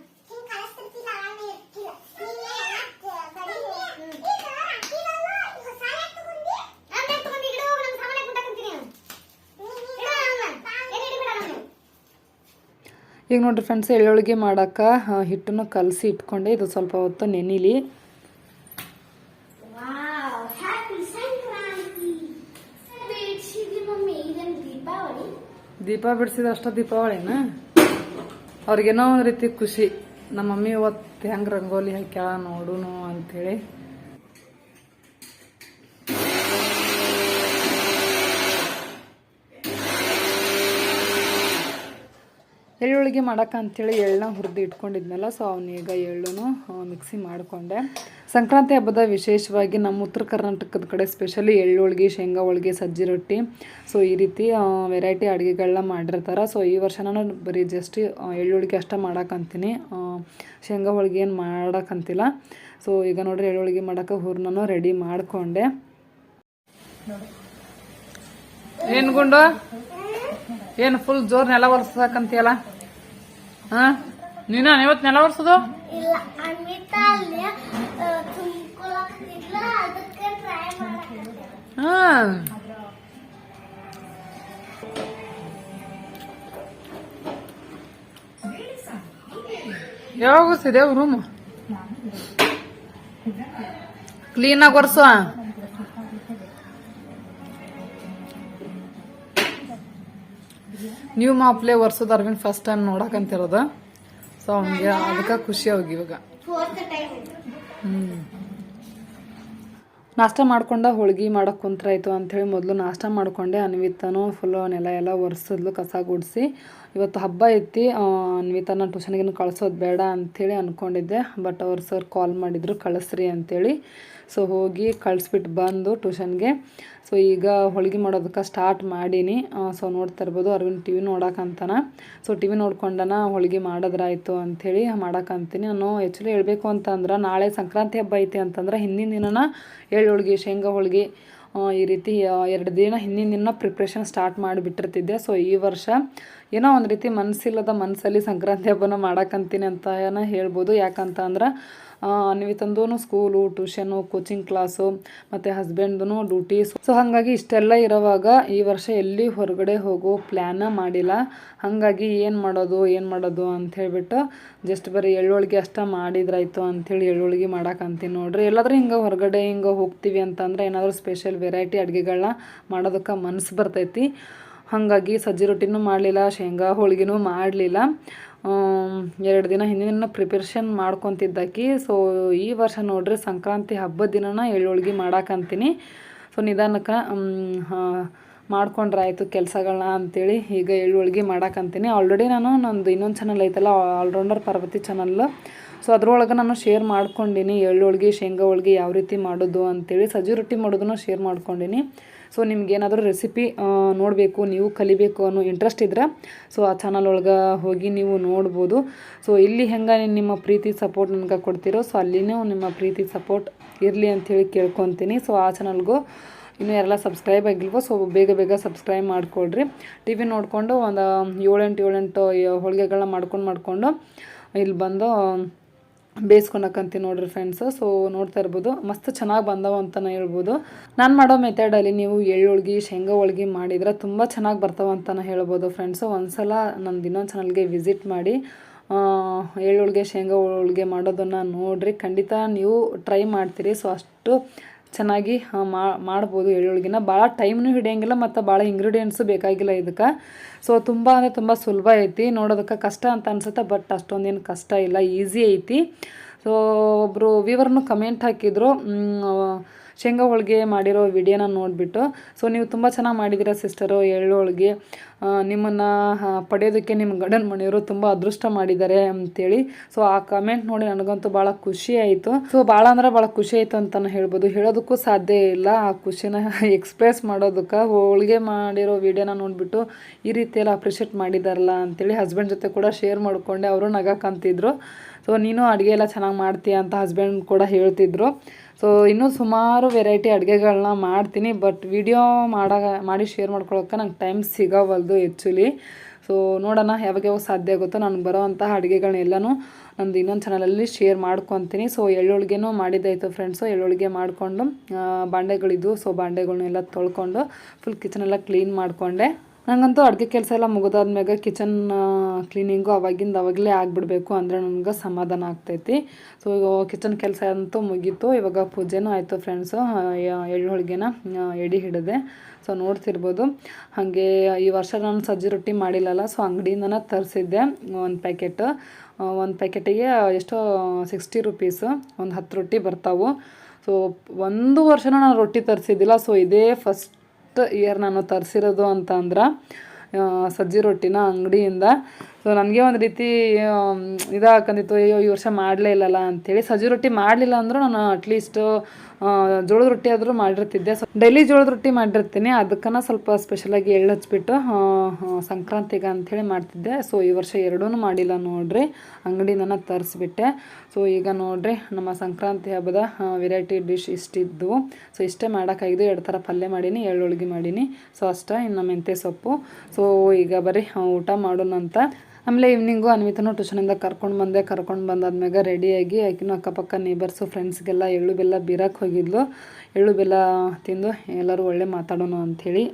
ನಾನ್ ಬೇಗ ತಗೊಂಡು ಈ ಕಡೆ ಹೋಗು, ನಮ್ ಸಾಮಾನ್ಯ ಕುಂಟಾಕಂತೀನಿ. ಇಡು ಅವ್ನ. ಏನ್ ಹಿಡಿಬೇಡ ಅವ್ನ. ಈಗ ನೋಡಿರಿ ಫ್ರೆಂಡ್ಸ್ ಎಳ್ಳೊಳ್ಗೆ ಮಾಡಕ್ಕೆ ಹಿಟ್ಟನ್ನು ಕಲಸಿ ಇಟ್ಕೊಂಡೆ. ಇದು ಸ್ವಲ್ಪ ಹೊತ್ತು ನೆನಿಲಿ. ದೀಪ ಬಿಡಿಸಿದ ಅಷ್ಟ ದೀಪಾವಳಿನ? ಅವ್ರಿಗೇನೋ ಒಂದು ರೀತಿ ಖುಷಿ. ನಮ್ಮ ಮಮ್ಮಿ ಇವತ್ತು ಹೆಂಗೆ ರಂಗೋಲಿ ಹಾಕ್ಯಾಳ ನೋಡುನು ಅಂಥೇಳಿ ಎಳ್ಳುಳ್ಳಿಗೆ ಮಾಡೋಕೆ ಅಂಥೇಳಿ ಎಳ್ಳನ್ನ ಹುರಿದು ಇಟ್ಕೊಂಡಿದ್ನಲ್ಲ ಸೊ ಅವನೀಗ ಎಳ್ಳುನು ಮಿಕ್ಸಿ ಮಾಡಿಕೊಂಡೆ. ಸಂಕ್ರಾಂತಿ ಹಬ್ಬದ ವಿಶೇಷವಾಗಿ ನಮ್ಮ ಉತ್ತರ ಕರ್ನಾಟಕದ ಕಡೆ ಸ್ಪೆಷಲಿ ಎಳ್ಳುಳ್ಗಿ ಶೇಂಗಾ, ಹೋಳ್ಗೆ, ಸಜ್ಜಿ ರೊಟ್ಟಿ. ಸೊ ಈ ರೀತಿ ವೆರೈಟಿ ಅಡುಗೆಗಳನ್ನ ಮಾಡಿರ್ತಾರೆ. ಸೊ ಈ ವರ್ಷ ನಾನು ಬರೀ ಜಸ್ಟ್ ಎಳ್ಳುಳ್ಗಿ ಅಷ್ಟೇ ಮಾಡೋಕ್ಕಂತೀನಿ ಶೇಂಗಾ, ಹೋಳ್ಗೆ ಏನು ಮಾಡೋಕ್ಕಂತಿಲ್ಲ ಸೊ ಈಗ ನೋಡ್ರಿ ಎಳ್ಳುಳ್ಗಿ ಮಾಡೋಕೆ ಹೂರ್ನೂ ರೆಡಿ ಮಾಡಿಕೊಂಡೆ. ಏನು ಗುಂಡು? ಏನು ಫುಲ್ ಜೋರ್ ನೆಲ ಒರೆಸಕಂತೀಯಲ್ಲ ಹಾ? ನೀನ ಇವತ್ತು ನೆಲ ಒರೆಸೋದು? ಹಾ. ಯಾವಾಗ ಸಿದೇವ್ ರೂಮ್ ಕ್ಲೀನಾಗಿ ಒರೆಸುವ? ನೀವು ಮಾಪ್ಲೆ ಒರೆಸೋದು ಅರವಿಂದ್ ಫಸ್ಟ್ ಟೈಮ್ ನೋಡಕಂತಿರೋದು. ಸೊ ಅವ್ನಿಗೆ ಅದಕ್ಕೆ ಖುಷಿ ಹೋಗಿ ಇವಾಗ. ನಾಷ್ಟ ಮಾಡ್ಕೊಂಡ ಹೋಳ್ಗೆ ಮಾಡಕ್ಕೆ ಕುಂತ್ರಾಯ್ತು ಅಂಥೇಳಿ ಮೊದಲು ನಾಷ್ಟ ಮಾಡಿಕೊಂಡೆ, ಅನ್ವಿತಾನು ಫುಲ್ಲು ನೆಲ ಎಲ್ಲ ಒರೆಸಿದ್ಲು, ಕಸ ಗುಡಿಸಿ. ಇವತ್ತು ಹಬ್ಬ ಐತಿ ಅನ್ವಿತಾನ ಟ್ಯೂಷನ್ಗೇನು ಟ್ಯೂಷನ್ಗೆ ಕಳ್ಸೋದು ಬೇಡ ಅಂಥೇಳಿ ಅಂದ್ಕೊಂಡಿದ್ದೆ ಬಟ್ ಅವ್ರು ಸರ್ ಕಾಲ್ ಮಾಡಿದ್ರು, ಕಳಿಸ್ರಿ ಅಂಥೇಳಿ ಸೊ ಹೋಗಿ ಕಳಿಸ್ಬಿಟ್ಟು ಬಂದು ಟ್ಯೂಷನ್ಗೆ. ಸೊ ಈಗ ಹೋಳಿಗೆ ಮಾಡೋದಕ್ಕೆ ಸ್ಟಾರ್ಟ್ ಮಾಡೀನಿ. ಸೊ ನೋಡ್ತಾ ಇರ್ಬೋದು ಅರವಿಂದ್ ಟಿ ವಿ ನೋಡಕ್ಕಂತಾನ ಸೊ ಟಿ ವಿ ನೋಡ್ಕೊಂಡನ ಹೋಳಿಗೆ ಮಾಡಿದ್ರಾಯ್ತು ಅಂಥೇಳಿ ಮಾಡಕ್ಕಂತೀನಿ ನಾನು ಆ್ಯಕ್ಚುಲಿ ಹೇಳಬೇಕು ಅಂತಂದ್ರೆ ನಾಳೆ ಸಂಕ್ರಾಂತಿ ಹಬ್ಬ ಐತಿ ಅಂತಂದ್ರೆ ಹಿಂದಿನ ದಿನನ ಎಳ್ಳು ಹೋಳಿಗೆ, ಶೇಂಗಾ ಹೋಳಿಗೆ ಈ ರೀತಿ ಎರಡು ದಿನ ಹಿಂದಿನ ದಿನ ಪ್ರಿಪ್ರೇಷನ್ ಸ್ಟಾರ್ಟ್ ಮಾಡಿಬಿಟ್ಟಿರ್ತಿದ್ದೆ. ಸೊ ಈ ವರ್ಷ ಏನೋ ಒಂದು ರೀತಿ ಮನಸ್ಸಿಲ್ಲದ ಮನಸ್ಸಲ್ಲಿ ಸಂಕ್ರಾಂತಿ ಹಬ್ಬನ ಮಾಡಕ್ಕಂತೀನಿ ಅಂತ ಏನೋ ಹೇಳ್ಬೋದು. ಯಾಕಂತ ಅಂದ್ರೆ ಅನ್ವಿತಂದೂ ಸ್ಕೂಲು ಟ್ಯೂಷನು ಕೋಚಿಂಗ್ ಕ್ಲಾಸು ಮತ್ತು ಹಸ್ಬೆಂಡ್ದು ಡ್ಯೂಟಿ ಸೊ ಹಾಗಾಗಿ ಇಷ್ಟೆಲ್ಲ ಇರೋವಾಗ ಈ ವರ್ಷ ಎಲ್ಲಿ ಹೊರಗಡೆ ಹೋಗೋ ಪ್ಲ್ಯಾನ ಮಾಡಿಲ್ಲ. ಹಾಗಾಗಿ ಏನು ಮಾಡೋದು ಏನು ಮಾಡೋದು ಅಂತ ಹೇಳಿಬಿಟ್ಟು ಜಸ್ಟ್ ಬರೀ ಎಳ್ಳೊಳಗೆ ಅಷ್ಟ ಮಾಡಿದ್ರಾಯ್ತು ಅಂಥೇಳಿ ಎಳ್ಳೊಳ್ಗೆ ಮಾಡಕ್ಕಂತೀನಿ ನೋಡ್ರಿ. ಎಲ್ಲಾದರೂ ಹಿಂಗೆ ಹೊರಗಡೆ ಹಿಂಗೆ ಹೋಗ್ತೀವಿ ಅಂತಂದ್ರೆ ಏನಾದರೂ ಸ್ಪೆಷಲ್ ವೆರೈಟಿ ಅಡುಗೆಗಳನ್ನ ಮಾಡೋದಕ್ಕೆ ಮನಸ್ಸು ಬರ್ತೈತಿ. ಹಾಗಾಗಿ ಸಜ್ಜಿ ರೊಟ್ಟಿನೂ ಮಾಡಲಿಲ್ಲ, ಶೇಂಗಾ ಹೋಳಿಗೆನೂ ಮಾಡಲಿಲ್ಲ. ಎರಡು ದಿನ ಹಿಂದಿನ ದಿನ ಪ್ರಿಪ್ರೇಷನ್ ಮಾಡ್ಕೊತಿದ್ದಾಕಿ ಸೊ ಈ ವರ್ಷ ನೋಡ್ರಿ ಸಂಕ್ರಾಂತಿ ಹಬ್ಬದ ದಿನನ ಎಳ್ಳೊಳ್ಗೆ ಮಾಡಾಕಂತೀನಿ. ಸೊ ನಿಧಾನಕ್ಕೆ ಮಾಡ್ಕೊಂಡ್ರೆ ಆಯಿತು ಕೆಲಸಗಳನ್ನ ಅಂತೇಳಿ ಈಗ ಎಳ್ಳೊಳ್ಗೆ ಮಾಡಾಕಂತೀನಿ. ಆಲ್ರೆಡಿ ನಾನು ನಂದು ಇನ್ನೊಂದು ಚಾನಲ್ ಐತಲ್ಲ ಆಲ್ರೌಂಡರ್ ಪಾರ್ವತಿ ಚಾನಲ್ ಸೊ ಅದ್ರೊಳಗೆ ನಾನು ಶೇರ್ ಮಾಡ್ಕೊಂಡಿನಿ ಎಳ್ಳೊಳ್ಗೆ ಶೇಂಗಾ ಹೋಳ್ಗೆ ಯಾವ ರೀತಿ ಮಾಡೋದು ಅಂತೇಳಿ. ಸಜ್ಜಿ ರೊಟ್ಟಿ ಮಾಡೋದನ್ನು ಶೇರ್ ಮಾಡ್ಕೊಂಡಿನಿ. ಸೊ ನಿಮ್ಗೇನಾದರೂ ರೆಸಿಪಿ ನೋಡಬೇಕು, ನೀವು ಕಲಿಬೇಕು ಅನ್ನೋ ಇಂಟ್ರೆಸ್ಟ್ ಇದ್ರೆ ಸೊ ಆ ಚಾನಲ್ ಒಳಗೆ ಹೋಗಿ ನೀವು ನೋಡ್ಬೋದು. ಸೊ ಇಲ್ಲಿ ಹೆಂಗೆ ನಿಮ್ಮ ಪ್ರೀತಿ ಸಪೋರ್ಟ್ ನನಗೆ ಕೊಡ್ತೀರೋ ಸೊ ಅಲ್ಲಿನೂ ನಿಮ್ಮ ಪ್ರೀತಿ ಸಪೋರ್ಟ್ ಇರಲಿ ಅಂಥೇಳಿ ಕೇಳ್ಕೊತೀನಿ. ಸೊ ಆ ಚಾನಲ್ಗೂ ಇನ್ನೂ ಎಲ್ಲ ಸಬ್ಸ್ಕ್ರೈಬ್ ಆಗಿಲ್ವೋ ಸೊ ಬೇಗ ಬೇಗ ಸಬ್ಸ್ಕ್ರೈಬ್ ಮಾಡಿಕೊಡ್ರಿ ಟಿ ವಿ ನೋಡಿಕೊಂಡು ಒಂದು ಏಳೆಂಟು ಏಳೆಂಟು ಹೋಳಿಗೆಗಳನ್ನ ಮಾಡ್ಕೊಂಡು ಮಾಡಿಕೊಂಡು, ಇಲ್ಲಿ ಬಂದು ಬೇಯಿಸ್ಕೊಳಕಂತೀನಿ ನೋಡಿರಿ ಫ್ರೆಂಡ್ಸು ಸೊ ನೋಡ್ತಾ ಇರ್ಬೋದು. ಮಸ್ತ್ ಚೆನ್ನಾಗಿ ಬಂದವ ಅಂತಲೇ ಹೇಳ್ಬೋದು. ನಾನು ಮಾಡೋ ಮೆಥಡಲ್ಲಿ ನೀವು ಎಳ್ಳೊಳ್ಗೆ ಶೇಂಗಾ ಹೋಳ್ಗೆ ಮಾಡಿದ್ರೆ ತುಂಬ ಚೆನ್ನಾಗಿ ಬರ್ತಾವೆ ಅಂತಲೇ ಹೇಳ್ಬೋದು ಫ್ರೆಂಡ್ಸು ಒಂದ್ಸಲ ನಂದು ಇನ್ನೊಂದು ಚಾನಲ್ಗೆ ವಿಸಿಟ್ ಮಾಡಿ ಎಳ್ಳೊಳ್ಗೆ ಶೇಂಗಾ ಹೋಳ್ಗೆ ಮಾಡೋದನ್ನು ನೋಡಿರಿ. ಖಂಡಿತ ನೀವು ಟ್ರೈ ಮಾಡ್ತೀರಿ. ಸೊ ಅಷ್ಟು ಚೆನ್ನಾಗಿ ಮಾಡ್ಬೋದು ಎಳ್ಳೊಳ್ಗಿನ ಭಾಳ ಟೈಮ್ನೂ ಹಿಡಿಯೋಂಗಿಲ್ಲ ಮತ್ತು ಭಾಳ ಇಂಗ್ರೀಡಿಯೆಂಟ್ಸು ಬೇಕಾಗಿಲ್ಲ ಇದಕ್ಕೆ. ಸೊ ತುಂಬ ಅಂದರೆ ತುಂಬ ಸುಲಭ ಐತಿ. ನೋಡೋದಕ್ಕೆ ಕಷ್ಟ ಅಂತ ಅನ್ಸುತ್ತೆ ಬಟ್ ಅಷ್ಟೊಂದೇನು ಕಷ್ಟ ಇಲ್ಲ. ಈಸಿ ಐತಿ. ಸೊ ಒಬ್ಬರು ವಿವರ್ನು ಕಮೆಂಟ್ ಹಾಕಿದ್ರು ಶೇಂಗಾ ಹೋಳಿಗೆ ಮಾಡಿರೋ ವಿಡಿಯೋನ ನೋಡಿಬಿಟ್ಟು. ಸೊ ನೀವು ತುಂಬ ಚೆನ್ನಾಗಿ ಮಾಡಿದ್ದೀರಾ ಸಿಸ್ಟರು ಎಳ್ಳು ಹೋಳಿಗೆ. ನಿಮ್ಮನ್ನು ಪಡೆಯೋದಕ್ಕೆ ನಿಮ್ಮ ಗಂಡನ ಮನೆಯವರು ತುಂಬ ಅದೃಷ್ಟ ಮಾಡಿದ್ದಾರೆ ಅಂತೇಳಿ. ಸೊ ಆ ಕಮೆಂಟ್ ನೋಡಿ ನನಗಂತೂ ಭಾಳ ಖುಷಿ ಆಯಿತು. ಸೊ ಭಾಳ ಅಂದ್ರೆ ಭಾಳ ಖುಷಿ ಆಯಿತು ಅಂತಲೇ ಹೇಳ್ಬೋದು. ಹೇಳೋದಕ್ಕೂ ಸಾಧ್ಯ ಇಲ್ಲ ಆ ಖುಷಿನ <laughs> ಎಕ್ಸ್ಪ್ರೆಸ್ ಮಾಡೋದಕ್ಕೆ. ಹೋಳಿಗೆ ಮಾಡಿರೋ ವಿಡಿಯೋನ ನೋಡಿಬಿಟ್ಟು ಈ ರೀತಿಯೆಲ್ಲ ಅಪ್ರಿಷಿಯೇಟ್ ಮಾಡಿದಾರಲ್ಲ ಅಂತೇಳಿ ಹಸ್ಬೆಂಡ್ ಜೊತೆ ಕೂಡ ಶೇರ್ ಮಾಡಿಕೊಂಡೆ. ಅವರು ನಗಕ್ಕಂತಿದ್ರು ಸೊ ನೀನು ಅಡುಗೆ ಎಲ್ಲ ಚೆನ್ನಾಗಿ ಮಾಡ್ತೀಯ ಅಂತ ಹಸ್ಬೆಂಡ್ ಕೂಡ ಹೇಳ್ತಿದ್ರು. ಸೊ ಇನ್ನೂ ಸುಮಾರು ವೆರೈಟಿ ಅಡುಗೆಗಳನ್ನ ಮಾಡ್ತೀನಿ ಬಟ್ ವಿಡಿಯೋ ಮಾಡ ಮಾಡಿ ಶೇರ್ ಮಾಡ್ಕೊಳಕ್ಕೆ ನಂಗೆ ಟೈಮ್ ಸಿಗೋವಲ್ದು ಆ್ಯಕ್ಚುಲಿ ಸೊ ನೋಡೋಣ ಯಾವಾಗ ಯಾವಾಗ ಸಾಧ್ಯ ಆಗುತ್ತೋ ನನಗೆ ಬರೋವಂತಹ ಅಡುಗೆಗಳನ್ನೆಲ್ಲನೂ ನಂದು ಇನ್ನೊಂದು ಚಾನಲಲ್ಲಿ ಶೇರ್ ಮಾಡ್ಕೊತೀನಿ. ಸೊ ಎಳ್ಳುಳ್ಗೆನೂ ಮಾಡಿದ್ದಾಯಿತು ಫ್ರೆಂಡ್ಸು ಎಳ್ಳುಳ್ಗೆ ಮಾಡಿಕೊಂಡು ಬಾಂಡೆಗಳಿದ್ದು ಸೊ ಬಾಂಡೆಗಳನ್ನೆಲ್ಲ ತೊಳ್ಕೊಂಡು ಫುಲ್ ಕಿಚನೆಲ್ಲ ಕ್ಲೀನ್ ಮಾಡಿಕೊಂಡೆ. ನನಗಂತೂ ಅಡುಗೆ ಕೆಲಸ ಎಲ್ಲ ಮುಗಿದಾದ್ಮ್ಯಾಗ ಕಿಚನ್ ಕ್ಲೀನಿಂಗು ಅವಾಗಿಂದ ಅವಾಗಲೇ ಆಗಿಬಿಡ್ಬೇಕು ಅಂದರೆ ನನಗೆ ಸಮಾಧಾನ ಆಗ್ತೈತಿ. ಸೊ ಕಿಚನ್ ಕೆಲಸ ಅಂತೂ ಮುಗೀತು. ಇವಾಗ ಪೂಜೆನೂ ಆಯಿತು ಫ್ರೆಂಡ್ಸು ಎಳ್ಳು ಹೋಳಿಗೆನ ಎಡಿ ಹಿಡಿದೆ. ಸೊ ನೋಡ್ತಿರ್ಬೋದು. ಹಾಗೆ ಈ ವರ್ಷ ನಾನು ಸಜ್ಜಿ ರೊಟ್ಟಿ ಮಾಡಿಲ್ಲಲ್ಲ ಸೊ ಅಂಗಡಿಯಿಂದನೇ ತರಿಸಿದ್ದೆ ಒಂದು ಪ್ಯಾಕೆಟ್ ಒಂದು ಪ್ಯಾಕೆಟಿಗೆ ಎಷ್ಟೋ ಸಿಕ್ಸ್ಟಿ ರುಪೀಸು ಒಂದು ಹತ್ತು ರೊಟ್ಟಿ ಬರ್ತಾವು. ಸೊ ಒಂದು ವರ್ಷನೂ ನಾನು ರೊಟ್ಟಿ ತರಿಸಿದ್ದಿಲ್ಲ. ಸೊ ಇದೇ ಫಸ್ಟ್ ಇಯರ್ ನಾನು ತರಿಸಿರೋದು ಅಂತ ಅಂದ್ರೆ ಸಜ್ಜಿ ರೊಟ್ಟಿನ ಅಂಗಡಿಯಿಂದ ಸೊ ನನಗೆ ಒಂದು ರೀತಿ ಇದಾಕಂದಿತ್ತು ಅಯ್ಯೋ, ಈ ವರ್ಷ ಮಾಡಲೇ ಇಲ್ಲಲ್ಲ ಅಂಥೇಳಿ ಸಜ್ಜು ರೊಟ್ಟಿ ಮಾಡಲಿಲ್ಲ ಅಂದರೂ ನಾನು ಅಟ್ಲೀಸ್ಟು ಜೋಳದ ರೊಟ್ಟಿ ಆದರೂ ಮಾಡಿರ್ತಿದ್ದೆ. ಸೊ ಡೈಲಿ ಜೋಳದ ರೊಟ್ಟಿ ಮಾಡಿರ್ತೀನಿ. ಅದಕ್ಕನ್ನ ಸ್ವಲ್ಪ ಸ್ಪೆಷಲಾಗಿ ಎಳ್ಳು ಹಚ್ಚಿಬಿಟ್ಟು ಸಂಕ್ರಾಂತಿಗೆ ಅಂಥೇಳಿ ಮಾಡ್ತಿದ್ದೆ. ಸೊ ಈ ವರ್ಷ ಎರಡೂ ಮಾಡಿಲ್ಲ ನೋಡ್ರಿ. ಅಂಗಡಿನ ತರಿಸ್ಬಿಟ್ಟೆ. ಸೊ ಈಗ ನೋಡ್ರಿ, ನಮ್ಮ ಸಂಕ್ರಾಂತಿ ಹಬ್ಬದ ವೆರೈಟಿ ಡಿಶ್ ಇಷ್ಟಿದ್ದು ಸೊ ಇಷ್ಟೇ ಮಾಡೋಕ್ಕಾಗಿದ್ದು ಎರಡು ಥರ ಪಲ್ಯ ಮಾಡೀನಿ, ಎಳ್ಳು ಹೋಳ್ಗೆ ಮಾಡೀನಿ. ಸೊ ಅಷ್ಟೇ, ಇನ್ನು ಮೆಂತ್ಯ ಸೊಪ್ಪು. ಸೊ ಈಗ ಬರೀ, ಊಟ ಮಾಡೋಣ ಅಂತ ಆಮೇಲೆ ಈವ್ನಿಂಗು ಅನ್ವಿತನೂ ಟ್ಯೂಷನಿಂದ ಕರ್ಕೊಂಡು ಬಂದೆ. ಕರ್ಕೊಂಡು ಬಂದಾದ್ಮ್ಯಾಗ ರೆಡಿಯಾಗಿ ಆಕಿನೂ ಅಕ್ಕಪಕ್ಕ ನೇಬರ್ಸು ಫ್ರೆಂಡ್ಸ್ಗೆಲ್ಲ ಎಳ್ಳು ಬೆಲ್ಲ ಬೀರಕ್ಕೆ ಹೋಗಿದ್ಲು. ಎಳ್ಳು ಬೆಲ್ಲ ತಿಂದು ಎಲ್ಲರೂ ಒಳ್ಳೆ ಮಾತಾಡೋಣ ಅಂಥೇಳಿ.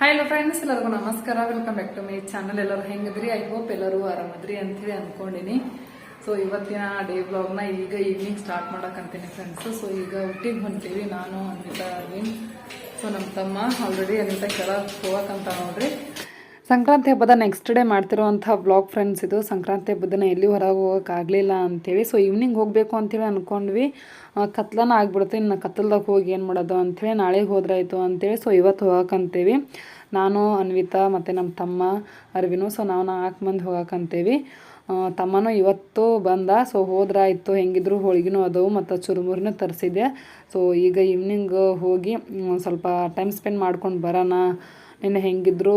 ಹಾಯ್ ಹಲೋ ಫ್ರೆಂಡ್ಸ್ ಎಲ್ಲರಿಗೂ ನಮಸ್ಕಾರ. Welcome back to my channel ಎಲ್ಲರೂ ಹೆಂಗಿದ್ರಿ? ಐ ಹೋಪ್ ಎಲ್ಲರೂ ಆರಾಮದ್ರಿ ಅಂತೇಳಿ ಅಂದ್ಕೊಂಡಿನಿ ಸೊ ಇವತ್ತಿನ ಡೇ ಬ್ಲಾಗ್ನ ಈಗ ಈವ್ನಿಂಗ್ ಸ್ಟಾರ್ಟ್ ಮಾಡೋಕ್ಕಂತೀನಿ ಫ್ರೆಂಡ್ಸು ಸೊ ಈಗ ಹುಟ್ಟಿಗೆ ಹೊಂಟೀವಿ ನಾನು ಅನಿತಾ ಅರವಿಂದ್. ಸೊ ನಮ್ಮ ತಮ್ಮ ಆಲ್ರೆಡಿ ಅನಿತಾ ಕೆಳಗೆ ಹೋಗಕ್ಕಂತ ನೋಡ್ರಿ. ಸಂಕ್ರಾಂತಿ ಹಬ್ಬದ ನೆಕ್ಸ್ಟ್ ಡೇ ಮಾಡ್ತಿರುವಂಥ ವ್ಲಾಗ್ ಫ್ರೆಂಡ್ಸ್ ಇದು. ಸಂಕ್ರಾಂತಿ ಹಬ್ಬದನ್ನ ಎಲ್ಲಿ ಹೊರಗೆ ಹೋಗೋಕ್ಕಾಗಲಿಲ್ಲ ಅಂತೇಳಿ ಸೊ ಈವ್ನಿಂಗ್ ಹೋಗಬೇಕು ಅಂತೇಳಿ ಅಂದ್ಕೊಂಡ್ವಿ ಕತ್ಲನ ಆಗ್ಬಿಡುತ್ತೆ. ಇನ್ನು ಕತ್ತಲ್ದಾಗ ಹೋಗಿ ಏನು ಮಾಡೋದು ಅಂಥೇಳಿ ನಾಳೆಗೆ ಹೋದ್ರಾಯ್ತು ಅಂಥೇಳಿ ಸೊ ಇವತ್ತು ಹೋಗಕ್ಕಂತೇವಿ ನಾನು, ಅನ್ವಿತಾ ಮತ್ತು ನಮ್ಮ ತಮ್ಮ ಅರವಿನು ಸೊ ನಾವು ನಾಲ್ಕು ಮಂದಿ ಹೋಗಕ್ಕಂತೇವಿ ತಮ್ಮನೂ ಇವತ್ತು ಬಂದ. ಸೊ ಹೋದ್ರಾಯಿತು. ಹೆಂಗಿದ್ರು ಹೋಳಿಗೆನೂ ಅದವು ಮತ್ತು ಚುರುಮುರಿನೂ ತರಿಸಿದೆ ಸೊ ಈಗ ಈವ್ನಿಂಗ್ ಹೋಗಿ ಸ್ವಲ್ಪ ಟೈಮ್ ಸ್ಪೆಂಡ್ ಮಾಡ್ಕೊಂಡು ಬರೋಣ ಇನ್ನು ಹೆಂಗಿದ್ರು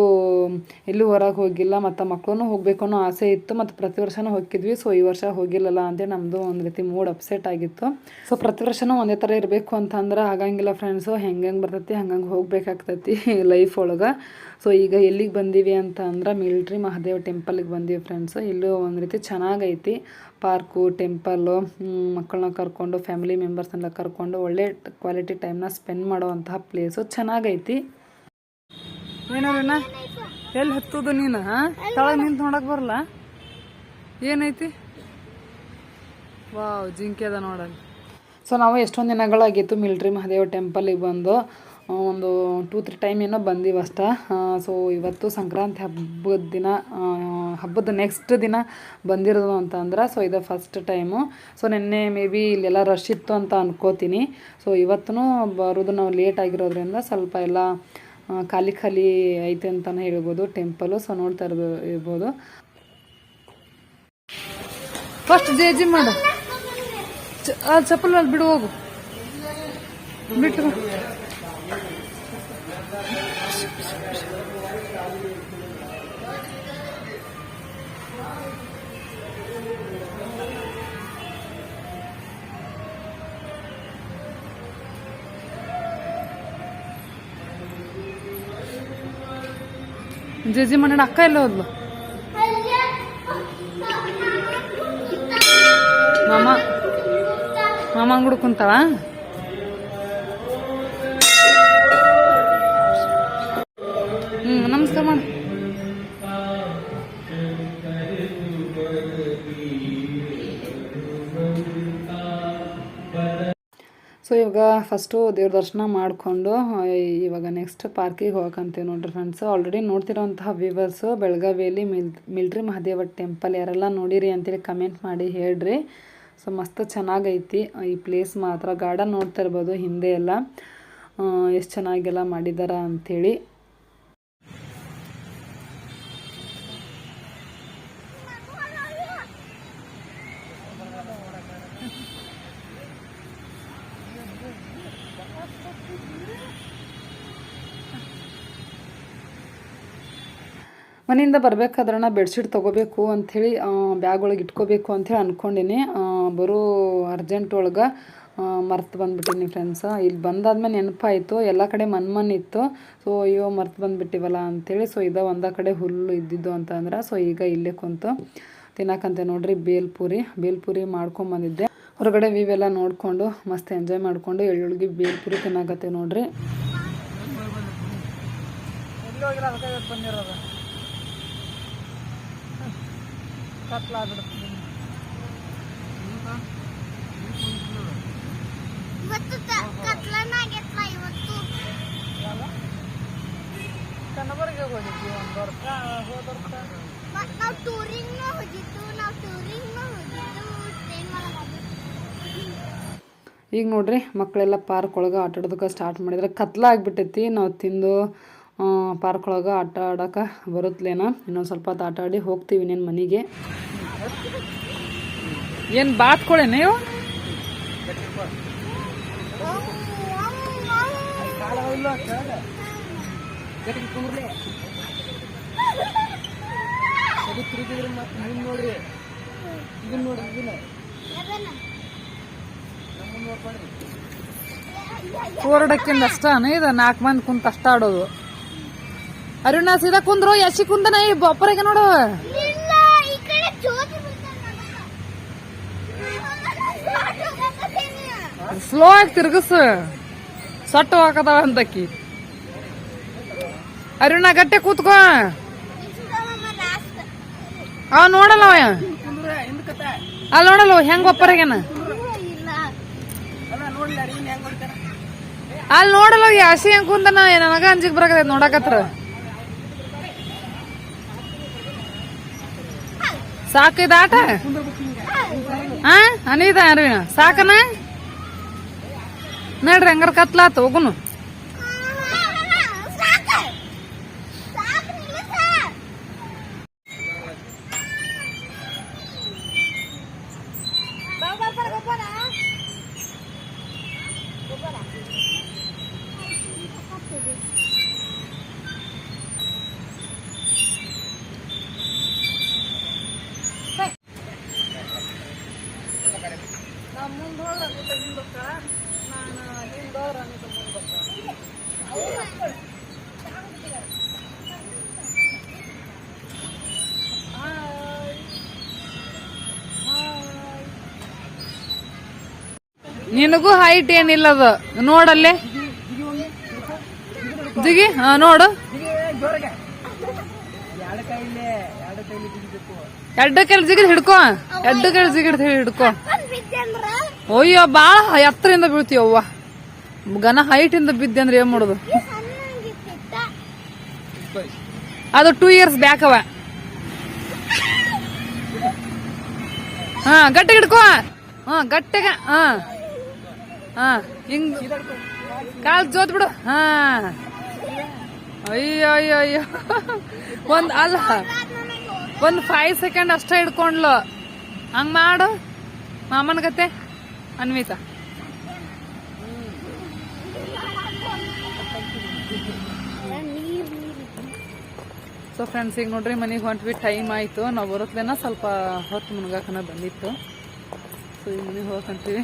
ಎಲ್ಲೂ ಹೊರಗೆ ಹೋಗಿಲ್ಲ, ಮತ್ತು ಮಕ್ಕಳು ಹೋಗಬೇಕು ಅನ್ನೋ ಆಸೆ ಇತ್ತು, ಮತ್ತು ಪ್ರತಿ ವರ್ಷನೂ ಹೋಗಿದ್ವಿ ಸೊ ಈ ವರ್ಷ ಹೋಗಿಲ್ಲಲ್ಲ ಅಂತೇಳಿ ನಮ್ಮದು ಒಂದು ರೀತಿ ಮೂಡ್ ಅಪ್ಸೆಟ್ ಆಗಿತ್ತು. ಸೊ ಪ್ರತಿ ವರ್ಷನೂ ಒಂದೇ ಥರ ಇರಬೇಕು ಅಂತಂದ್ರೆ ಆಗಂಗಿಲ್ಲ ಫ್ರೆಂಡ್ಸು ಹೆಂಗೆ ಹೆಂಗೆ ಬರ್ತೈತಿ ಹಂಗಂಗೆ ಹೋಗ್ಬೇಕಾಗ್ತೈತಿ ಲೈಫ್ ಒಳಗೆ. ಸೊ ಈಗ ಎಲ್ಲಿಗೆ ಬಂದೀವಿ ಅಂತ ಅಂದ್ರೆ ಮಿಲ್ಟ್ರಿ ಮಹಾದೇವ್ ಟೆಂಪಲ್ಗೆ ಬಂದೀವಿ ಫ್ರೆಂಡ್ಸು ಇಲ್ಲೂ ಒಂದು ರೀತಿ ಚೆನ್ನಾಗೈತಿ. ಪಾರ್ಕು ಟೆಂಪಲ್ಲು ಮಕ್ಕಳನ್ನ ಕರ್ಕೊಂಡು ಫ್ಯಾಮಿಲಿ ಮೆಂಬರ್ಸ್ನೆಲ್ಲ ಕರ್ಕೊಂಡು ಒಳ್ಳೆ ಕ್ವಾಲಿಟಿ ಟೈಮ್ನ ಸ್ಪೆಂಡ್ ಮಾಡುವಂತಹ ಪ್ಲೇಸು ಚೆನ್ನಾಗೈತಿ. ಏನೋರಿನ ಎಲ್ಲಿ ಹತ್ತದ ನೀನು ತಳ ನಿಂತ ನೋಡಕ್ ಬರಲ್ಲ ಏನೈತಿ? ವಾವ್, ಜಿಂಕೆ ಅದ ನೋಡಲ್ಲಿ ಸೊ ನಾವು ಎಷ್ಟೊಂದು ದಿನಗಳಾಗಿತ್ತು ಮಿಲ್ಟ್ರಿ ಮಹಾದೇವ ಟೆಂಪಲಿಗೆ ಬಂದು ಒಂದು ಟೂ ತ್ರೀ ಟೈಮ್ ಏನೋ ಬಂದೀವಿ ಅಷ್ಟ. ಸೊ ಇವತ್ತು ಸಂಕ್ರಾಂತಿ ಹಬ್ಬದ ದಿನ ಹಬ್ಬದ ನೆಕ್ಸ್ಟ್ ದಿನ ಬಂದಿರೋದು ಅಂತಂದ್ರೆ ಸೊ ಇದು ಫಸ್ಟ್ ಟೈಮು ಸೊ ನಿನ್ನೆ ಮೇ ಬಿ ಇಲ್ಲೆಲ್ಲ ರಶ್ ಇತ್ತು ಅಂತ ಅನ್ಕೋತೀನಿ. ಸೊ ಇವತ್ತು ಬರೋದು ನಾವು ಲೇಟ್ ಆಗಿರೋದ್ರಿಂದ ಸ್ವಲ್ಪ ಎಲ್ಲ ಖಾಲಿ ಖಾಲಿ ಐತೆ ಅಂತಾನೆ ಹೇಳ್ಬೋದು ಟೆಂಪಲು ಸೊ ನೋಡ್ತಾ ಇರೋದು ಇರ್ಬೋದು. ಫಸ್ಟ್ ಜೆ ಮಾಡು. ಚಪ್ಪಲ್ ಅಲ್ಲಿ ಬಿಡು, ಹೋಗು. ಬಿಟ್ಟು ಬಾ. ಜೇಜಿ ಮನೆ ಅಕ್ಕ ಎಲ್ಲ ಹೋದ್ಲು ಮಾಮ ಮಾಮ ಅಂಗಡಿ ಸೊ ಇವಾಗ ಫಸ್ಟು ದೇವ್ರ ದರ್ಶನ ಮಾಡಿಕೊಂಡು ಇವಾಗ ನೆಕ್ಸ್ಟ್ ಪಾರ್ಕಿಗೆ ಹೋಗಕ್ಕಂತೀವಿ ನೋಡ್ರಿ ಫ್ರೆಂಡ್ಸ್ ಆಲ್ರೆಡಿ ನೋಡ್ತಿರೋಂತಹ ವ್ಯೂವರ್ಸು ಬೆಳಗಾವಿಯಲ್ಲಿ ಮಿಲ್, ಮಿಲ್ಟ್ರಿ ಮಹಾದೇವ ಟೆಂಪಲ್ ಯಾರೆಲ್ಲ ನೋಡಿರಿ ಅಂತೇಳಿ ಕಮೆಂಟ್ ಮಾಡಿ ಹೇಳ್ರಿ. ಸೊ ಮಸ್ತ್ ಚೆನ್ನಾಗೈತಿ. ಈ ಪ್ಲೇಸ್ ಮಾತ್ರ. ಗಾರ್ಡನ್ ನೋಡ್ತಾ ಇರ್ಬೋದು ಹಿಂದೆ ಎಲ್ಲ. ಎಷ್ಟು ಚೆನ್ನಾಗೆಲ್ಲ ಮಾಡಿದಾರ ಅಂಥೇಳಿ ಮನೆಯಿಂದ ಬರ್ಬೇಕಾದ್ರೆ ನಾ ಬೆಡ್ಶೀಟ್ ತೊಗೋಬೇಕು ಅಂಥೇಳಿ ಬ್ಯಾಗ್ ಒಳಗೆ ಇಟ್ಕೋಬೇಕು ಅಂಥೇಳಿ ಅಂದ್ಕೊಂಡಿನಿ ಬರೋ ಅರ್ಜೆಂಟ್ ಒಳಗೆ ಮರ್ತು ಬಂದುಬಿಟ್ಟಿನಿ ಫ್ರೆಂಡ್ಸ. ಇಲ್ಲಿ ಬಂದಾದ್ಮೇಲೆ ನೆನಪಾಯಿತು, ಎಲ್ಲ ಕಡೆ ಮನ್ ಮನ್ ಇತ್ತು ಸೊ, ಅಯ್ಯೋ, ಮರ್ತು ಬಂದುಬಿಟ್ಟಿವಲ್ಲ ಅಂಥೇಳಿ, ಸೊ, ಇದ ಒಂದ ಕಡೆ ಹುಲ್ಲು ಇದ್ದಿದ್ದು ಅಂತಂದ್ರೆ ಸೊ, ಈಗ ಇಲ್ಲೇ ಕುಂತು ತಿನ್ನಕಂತೆ ನೋಡ್ರಿ ಬೇಲ್ಪುರಿ ಬೇಲ್ಪುರಿ ಮಾಡ್ಕೊಂಬಂದಿದ್ದೆ ಹೊರಗಡೆ ವಿವೆಲ್ಲ ನೋಡಿಕೊಂಡು, ಮಸ್ತ್ ಎಂಜಾಯ್ ಮಾಡಿಕೊಂಡು ಎಳ್ಳುಳ್ಗಿ ಬೇಲ್ಪುರಿ ತಿನ್ನಕತ್ತೆ ನೋಡ್ರಿ. ಇವತ್ತು ಕತ್ಲನ ಆಗೈತ್ಲ ಇವತ್ತು. ಮತ್ತ್ ನಾವ್ ಟೂರಿಂಗ್ ಹೋಗಿದ್ದು ನಾವ್ ಟೂರಿಂಗ್ ಹೋಗಿದ್ದು ಟ್ರೈನ್ ಒಳಗೆ ಈಗ ನೋಡ್ರಿ ಮಕ್ಕಳೆಲ್ಲ ಪಾರ್ಕ್ ಒಳಗೆ ಆಟಾಡೋದಕ್ಕೆ ಸ್ಟಾರ್ಟ್ ಮಾಡಿದ್ರೆ ಕತ್ಲ ಆಗ್ಬಿಟ್ಟೈತಿ ನಾವು ತಿಂದು ಪಾರ್ಕ್ ಒಳಗೆ ಆಟ ಆಡೋಕೆ ಬರುತ್ತಲೇನ ಇನ್ನೊಂದು ಸ್ವಲ್ಪ ಹೊತ್ತು ಆಟ ಆಡಿ ಹೋಗ್ತೀವಿ ನೀನು ಮನೆಗೆ. ಏನು ಬಾತ್ಕೊಳೆ ನೀವು? ಕೋರಡಕ್ಕಿಂದ ಅಷ್ಟ ಇದು ನಾಲ್ಕು ಮಂದಿ ಕುಂತ ಅಷ್ಟ ಆಡೋದು. ಅರುಣ ಸೀದಾ ಕುಂದ್ರು ಎಸಿ ಕುಂದನ ಈ ಬೊಪ್ಪರಿಗೆ ನೋಡು. ಸ್ಲೋ ಆಗಿ ತಿರ್ಗಸ್. ಸಟ್ಟು ಹಾಕದವ ಅಂತಕಿ. ಅರುಣ ಗಟ್ಟೆ ಕೂತ್ಕೋ. ಅವ ನೋಡಲ್ಲ ಅವ. ಅಲ್ಲಿ ನೋಡಲ್ಲ ಹೆಂಗ್ ಒಪ್ಪರಿಗೇನ ಅಲ್ಲಿ ನೋಡಲ್ಲ ಹಸಿ ಹೆಂಗ್ ಕುಂದನ ನನಗ ಅಂಜಿಗೆ ಬರಕತೈತಿ ನೋಡಕತ್ರ. ಸಾಕಿದ ಆಟ ಹಾ ಅನಿದ ಅರವಿನ ಸಾಕನ? ನಡ್ರಿ ಹಂಗಾರ ಕತ್ಲಾತು ಹೋಗುನು ಸಾಕು ಸಾಕು ನಿಲ್ಲಿಸ ನಾನು ಹಿಂದೆ ರಮೇಶ ಮುಂದೆ ಬರ್ತಾನೆ ನಿನಗೂ ಹೈಟ್ ಏನಿಲ್ಲ ಅದು. ನೋಡಲ್ಲೇ? ಜಿಗಿ, ಹಾ, ನೋಡು. ಎಡ್ಡ ಕೆಲ್ ಜಿಗಿದ್ ಹಿಡ್ಕೋ. ಎಡ್ಡ ಕೆಲ್ ಜಿಗಿಡ್ ಹಿಡ್ಕೊ. ಅಯ್ಯೋ, ಬಾಳ ಎತ್ತರಿಂದ ಬೀಳ್ತೀಯವ್ವ ಗನ ಹೈಟ್ ಇಂದ ಬಿದ್ದೆ ಅಂದ್ರೆ ಏನ್ ಮಾಡೋದು? ಅದು ಟೂ ಇಯರ್ಸ್ ಬ್ಯಾಕ್ ಅವ. ಹಾ, ಗಟ್ಟಿಗೆ ಹಿಡ್ಕೋ. ಹಾ, ಗಟ್ಟಿಗೆ, ಹಾ. ಹಿಂಗ್ ಕಾಲ್ ಜೋತ್ ಬಿಡು. ಹಾ. ಅಯ್ಯೋ ಅಯ್ಯೋ ಅಯ್ಯೋ. ಒಂದ್ ಅಲ್ಲ, ಒಂದ್ ಫೈವ್ ಸೆಕೆಂಡ್ ಅಷ್ಟೇ ಹಿಡ್ಕೊಂಡ್ಲು. ಹಂಗ್ ಮಾಡು. ಮಾಮನ ಗತೆ, ಅನ್ವಿತಾ. ಸೊ ಫ್ರೆಂಡ್ಸ್ ಈಗ ನೋಡ್ರಿ, ಮನೆಗೆ ಹೊಂಟ್ವಿ. ಟೈಮ್ ಆಯ್ತು. ನಾವು ಬರೋತ್ಲೇನ ಸ್ವಲ್ಪ ಹೊತ್ತು ಮುನ್ಗಾಕನ ಬಂದಿತ್ತು. ಸೊ ಈಗ ಮನೆಗೆ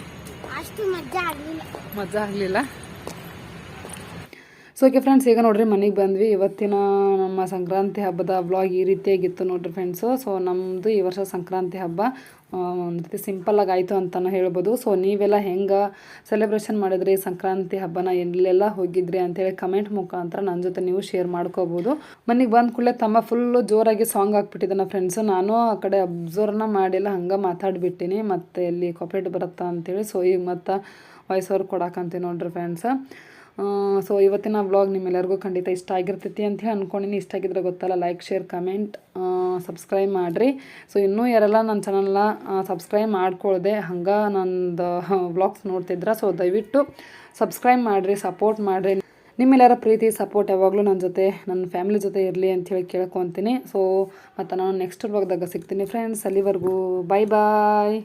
ಅಷ್ಟು ಮಜಾ ಆಗ್ಲಿಲ್ಲ. ಮಜಾ ಆಗಲಿಲ್ಲ. ಸೊ ಓಕೆ ಫ್ರೆಂಡ್ಸ್ ಈಗ ನೋಡ್ರಿ, ಮನೆಗೆ ಬಂದ್ವಿ. ಇವತ್ತಿನ ನಮ್ಮ ಸಂಕ್ರಾಂತಿ ಹಬ್ಬದ ವ್ಲಾಗ್ ಈ ರೀತಿಯಾಗಿತ್ತು ನೋಡ್ರಿ ಫ್ರೆಂಡ್ಸು ಸೊ ನಮ್ಮದು ಈ ವರ್ಷ ಸಂಕ್ರಾಂತಿ ಹಬ್ಬ. ಒಂದು ರೀತಿ ಸಿಂಪಲ್ಲಾಗಿ ಆಯಿತು ಅಂತಲೂ ಹೇಳ್ಬೋದು. ಸೊ ನೀವೆಲ್ಲ ಹೆಂಗೆ ಸೆಲೆಬ್ರೇಷನ್ ಮಾಡಿದ್ರಿ? ಸಂಕ್ರಾಂತಿ ಹಬ್ಬನ ಎಲ್ಲೆಲ್ಲ ಹೋಗಿದ್ರಿ ಅಂತೇಳಿ ಕಮೆಂಟ್ ಮುಖಾಂತರ ನನ್ನ ಜೊತೆ ನೀವು ಶೇರ್ ಮಾಡ್ಕೋಬೋದು. ಮನೆಗೆ ಬಂದ ಕೂಡಲೇ ತಮ್ಮ ಫುಲ್ಲು ಜೋರಾಗಿ ಸಾಂಗ್ ಹಾಕ್ಬಿಟ್ಟಿದ್ದಾನೆ ಫ್ರೆಂಡ್ಸು ನಾನು ಆ ಕಡೆ ಅಬ್ಸರ್ವ್ನ ಮಾಡಿಲ್ಲ ಹಂಗೆ ಮಾತಾಡ್ಬಿಟ್ಟಿನಿ. ಮತ್ತು ಎಲ್ಲಿ ಕಾಪ್ರೇಟ್ ಬರುತ್ತಾ ಅಂತೇಳಿ. ಸೊ ಈಗ ಮತ್ತು ವಾಯ್ಸ್ ಓವರ್ ಕೊಡಾಕಂತೀವಿ ನೋಡ್ರಿ ಫ್ರೆಂಡ್ಸ್ ಸೊ ಇವತ್ತಿನ ವ್ಲಾಗ್ ನಿಮ್ಮೆಲ್ಲರಿಗೂ ಖಂಡಿತ ಇಷ್ಟ ಆಗಿರ್ತೈತಿ ಅಂತ ಹೇಳಿ ಅನ್ಕೊಂಡಿನಿ. ಇಷ್ಟ ಆಗಿದ್ರೆ ಗೊತ್ತಲ್ಲ ಲೈಕ್ ಶೇರ್ ಕಮೆಂಟ್ ಸಬ್ಸ್ಕ್ರೈಬ್ ಮಾಡಿರಿ. ಸೊ ಇನ್ನೂ ಯಾರೆಲ್ಲ ನನ್ನ ಚಾನಲ್ನ ಸಬ್ಸ್ಕ್ರೈಬ್ ಮಾಡ್ಕೊಳ್ದೆ, ಹಂಗೆ ನಂದು ವ್ಲಾಗ್ಸ್ ನೋಡ್ತಿದ್ರೆ ಸೊ ದಯವಿಟ್ಟು ಸಬ್ಸ್ಕ್ರೈಬ್ ಮಾಡಿರಿ ಸಪೋರ್ಟ್ ಮಾಡಿರಿ. ನಿಮ್ಮೆಲ್ಲರ ಪ್ರೀತಿ ಸಪೋರ್ಟ್ ಯಾವಾಗಲೂ ನನ್ನ ಜೊತೆ ನನ್ನ ಫ್ಯಾಮಿಲಿ ಜೊತೆ ಇರಲಿ ಅಂಥೇಳಿ ಕೇಳ್ಕೊತೀನಿ. ಸೊ ಮತ್ತು ನಾನು ನೆಕ್ಸ್ಟ್ ವ್ಲಾಗ್ದಾಗ ಸಿಗ್ತೀನಿ ಫ್ರೆಂಡ್ಸ್ ಅಲ್ಲಿವರೆಗೂ ಬಾಯ್ ಬಾಯ್